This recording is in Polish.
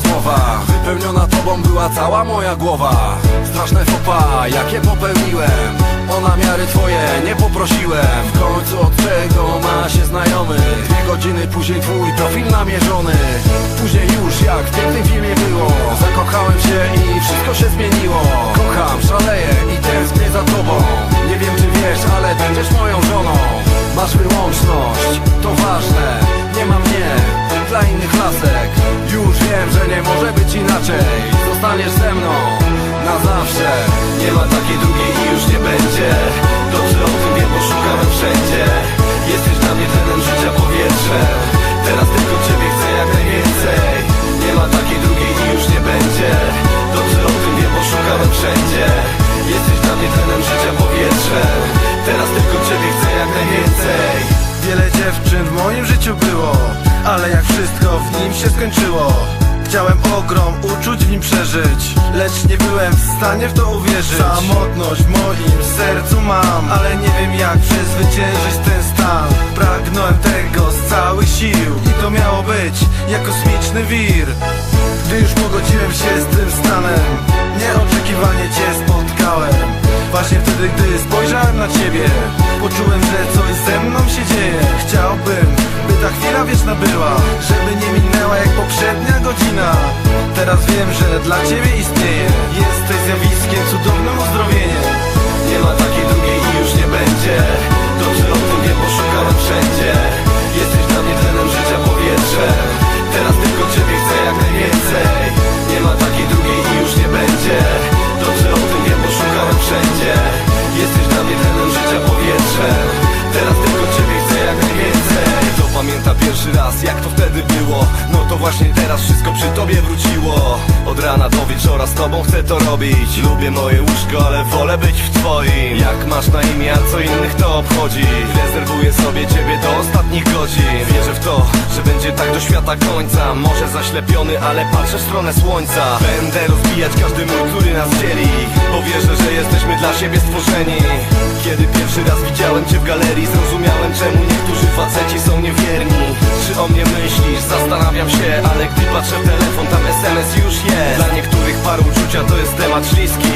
rozmowa. Wypełniona tobą była cała moja głowa. Straszne fopa, jakie popełniłem. O namiary twoje nie poprosiłem. W końcu od czego ma się znajomy. Dwie godziny później twój profil namierzony. Później już jak w pięknym filmie było Zakochałem się i wszystko się zmieniło. Kocham, szaleję i tęsknię za tobą. Nie wiem czy wiesz, ale będziesz moją żoną. Masz wyłączność, to ważne inaczej. Zostaniesz ze mną na zawsze. Nie ma takiej drugiej i już nie będzie. Dobrze o tym wiem, bo wszędzie. Jesteś dla mnie tlenem życia powietrzem Teraz tylko Ciebie chcę jak najwięcej. Nie ma takiej drugiej i już nie będzie. Dobrze o tym wiem, bo wszędzie. Jesteś dla mnie tlenem życia powietrzem Teraz tylko Ciebie chcę jak najwięcej. Wiele dziewczyn w moim życiu było Ale jak wszystko w nim się skończyło Chciałem ogrom uczuć w nim przeżyć. Lecz nie byłem w stanie w to uwierzyć. Samotność w moim sercu mam Ale nie wiem jak przezwyciężyć ten stan. Pragnąłem tego z całych sił I to miało być jak kosmiczny wir. Gdy już pogodziłem się z tym stanem Nieoczekiwanie cię spotkałem. Właśnie wtedy, gdy spojrzałem na ciebie Poczułem, że coś ze mną się dzieje. Chciałbym, by ta chwila wieczna była Żeby nie minęła jak poprzednia wiem, że dla ciebie istnieje. Jesteś zjawiskiem, cudownym uzdrowieniem. Nie ma takiej drugiej Rana do wieczora z Tobą chcę to robić. Lubię moje łóżko, ale wolę być w Twoim. Jak masz na imię, a co innych to obchodzi? Rezerwuję sobie Ciebie do ostatnich godzin. Wierzę w to, że będzie tak do świata końca. Może zaślepiony, ale patrzę w stronę słońca. Będę rozbijać każdy mur, który nas dzieli. Bo wierzę, że jesteśmy dla siebie stworzeni. Kiedy pierwszy raz widziałem Cię w galerii Zrozumiałem czemu niektórzy faceci są niewierni. Czy o mnie myślisz? Zastanawiam się Ale gdy patrzę w telefon, tam SMS już to jest